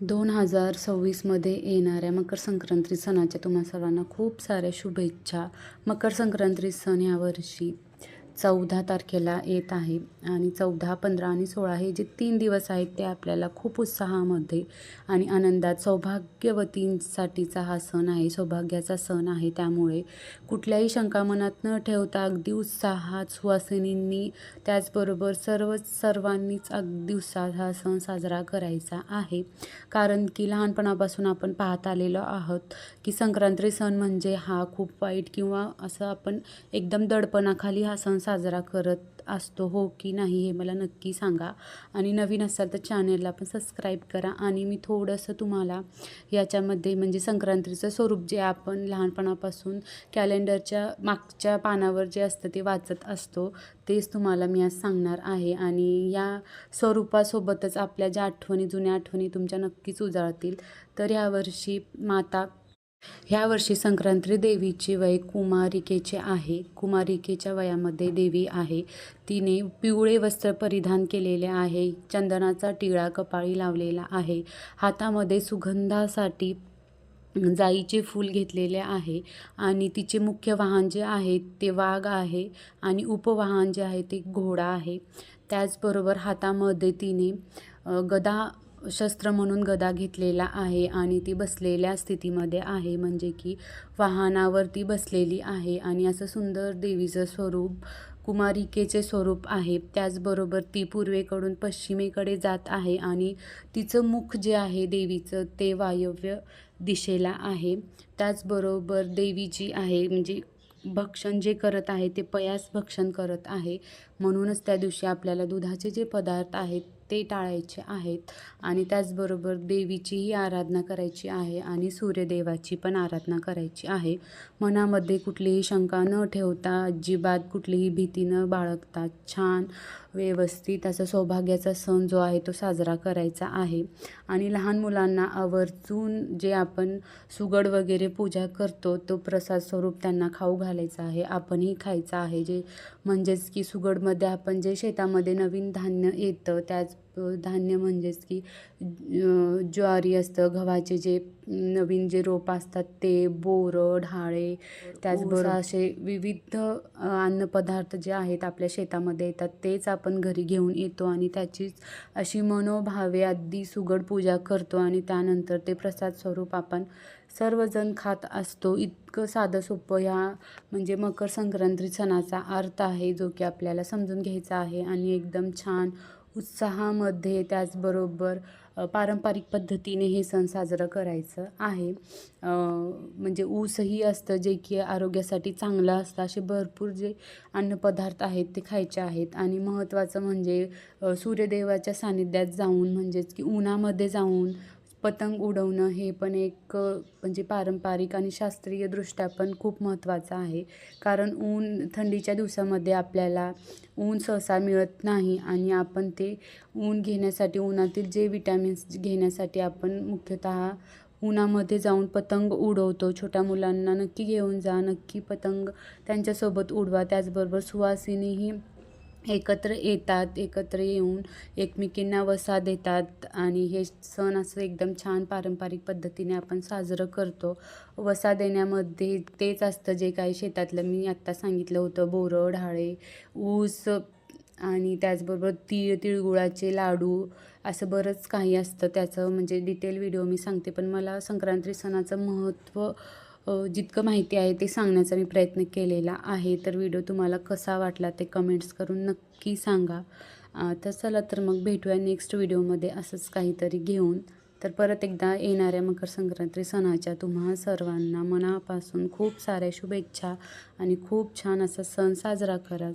दोन हजार सव्वीसमध्ये येणाऱ्या मकर संक्रांती सणाच्या तुम्हा सर्वांना खूप साऱ्या शुभेच्छा. मकर संक्रांती सण यावर्षी चौदा तारखेला येत आहे आणि चौदा पंधरा आणि सोळा हे जे तीन दिवस आहेत ते आपल्याला खूप उत्साहामध्ये आणि आनंदात सौभाग्यवतींसाठीचा हा सण आहे. सौभाग्याचा सण आहे त्यामुळे कुठल्याही शंका मनात न ठेवता अगदी उत्साहात सुवासिनींनी त्याचबरोबर सर्वच सर्वांनीच अगदी उत्साहात हा सण साजरा करायचा आहे. कारण की लहानपणापासून आपण पाहत आलेलो आहोत की संक्रांती सण म्हणजे हा खूप वाईट किंवा असं आपण एकदम दडपणाखाली हा सण साजरा करत असतो हो की नाही हे मला नक्की सांगा. आणि नवीन असाल तर चॅनलला पण सबस्क्राईब करा. आणि मी थोडंसं तुम्हाला याच्यामध्ये म्हणजे संक्रांतीचं स्वरूप जे आपण लहानपणापासून कॅलेंडरच्या मागच्या पानावर जे असतं ते वाचत असतो तेच तुम्हाला मी आज सांगणार आहे. आणि या स्वरूपासोबतच आपल्या ज्या आठवणी जुन्या आठवणी तुमच्या नक्कीच उजाळतील. तर यावर्षी माता ह्या वर्षी संक्रांती देवीचे वय कुमारिकेचे आहे. कुमारिकेच्या वयामध्ये देवी आहे. तिने पिवळे वस्त्र परिधान केलेले आहे. चंदनाचा टिळा कपाळी लावलेला आहे. हातामध्ये सुगंधासाठी जाईचे फूल घेतलेले आहे आणि तिचे मुख्य वाहन जे आहे ते वाघ आहे आणि उपवाहन जे आहे ते घोडा आहे. त्याचबरोबर हातामध्ये तिने गदा शस्त्र म्हणून गदा घेतलेला आहे आणि ती बसलेल्या स्थितीमध्ये आहे. म्हणजे की वाहनावर ती बसलेली आहे आणि असं सुंदर देवीचं स्वरूप कुमारिकेचे स्वरूप आहे. त्याचबरोबर ती पूर्वेकडून पश्चिमेकडे जात आहे आणि तिचं मुख जे आहे देवीचं ते वायव्य दिशेला आहे. त्याचबरोबर देवी जी आहे म्हणजे भक्षण जे करत आहे ते पयास भक्षण करत आहे. म्हणूनच त्या दिवशी आपल्याला दुधाचे जे पदार्थ आहेत ते टाळायचे आहेत. आणि त्याचबरोबर देवीचीही आराधना करायची आहे आणि सूर्यदेवाची पण आराधना करायची आहे. मनामध्ये कुठलीही शंका न ठेवता अजिबात कुठलीही भीती न बाळगता छान व्यवस्थित असा सौभाग्याचा सण जो आहे तो साजरा करायचा आहे. आणि लहान मुलांना आवर्जून जे आपण सुगड वगैरे पूजा करतो तो प्रसाद स्वरूप त्यांना खाऊ घालायचा आहे. आपणही खायचं आहे. जे म्हणजेच की सुगडमध्ये आपण जे शेतामध्ये नवीन धान्य येतं त्याच धान्य म्हणजेच की ज्वारी असतं गव्हाचे जे नवीन जे रोप असतात ते बोरं ढाळे त्याचबरोबर असे विविध अन्नपदार्थ जे आहेत आपल्या शेतामध्ये येतात तेच आपण घरी घेऊन येतो आणि त्याचीच अशी मनोभावे अगदी सुगड पूजा करतो आणि त्यानंतर ते प्रसाद स्वरूप आपण सर्वजण खात असतो. इतकं साधं सोपं ह्या म्हणजे मकर संक्रांती सणाचा अर्थ आहे जो की आपल्याला समजून घ्यायचा आहे आणि एकदम छान उत्साहामध्ये त्याचबरोबर पारंपरिक पद्धतीने हे सण साजरं करायचं आहे. म्हणजे ऊसही असतं जे की आरोग्यासाठी चांगलं असतं. असे भरपूर जे अन्नपदार्थ आहेत ते खायचे आहेत. आणि महत्त्वाचं म्हणजे सूर्यदेवाच्या सानिध्यात जाऊन म्हणजेच की उन्हामध्ये जाऊन पतंग उडवणं हे पण एक म्हणजे पारंपरिक आणि शास्त्रीयदृष्ट्या पण खूप महत्त्वाचं आहे. कारण ऊन थंडीच्या दिवसामध्ये आपल्याला ऊन सहसा मिळत नाही आणि आपण ते ऊन घेण्यासाठी उन्हातील जे विटॅमिन्स घेण्यासाठी आपण मुख्यतः उन्हामध्ये जाऊन पतंग उडवतो. छोट्या मुलांना नक्की घेऊन जा नक्की पतंग त्यांच्यासोबत उडवा. त्याचबरोबर सुवासिनीही एकत्र येतात एकत्र येऊन एकमेकींना वसा देतात आणि हे सण असं एकदम छान पारंपरिक पद्धतीने आपण साजरं करतो. वसा देण्यामध्ये तेच असतं जे काही शेतातलं मी आत्ता सांगितलं होतं बोरं ढाळे ऊस आणि त्याचबरोबर तीळ तिळगुळाचे लाडू असं बरंच काही असतं. त्याचं म्हणजे डिटेल व्हिडिओ मी सांगते पण मला संक्रांती सणाचं महत्त्व जितकं माहिती आहे ते सांगण्याचा मी प्रयत्न केलेला आहे. तर व्हिडिओ तुम्हाला कसा वाटला ते कमेंट्स करून नक्की सांगा. तर चला तर मग भेटूया नेक्स्ट व्हिडिओमध्ये असंच काहीतरी घेऊन. तर परत एकदा येणाऱ्या मकर संक्रांती सणाच्या तुम्हा सर्वांना मनापासून खूप साऱ्या शुभेच्छा आणि खूप छान असा सण साजरा करा.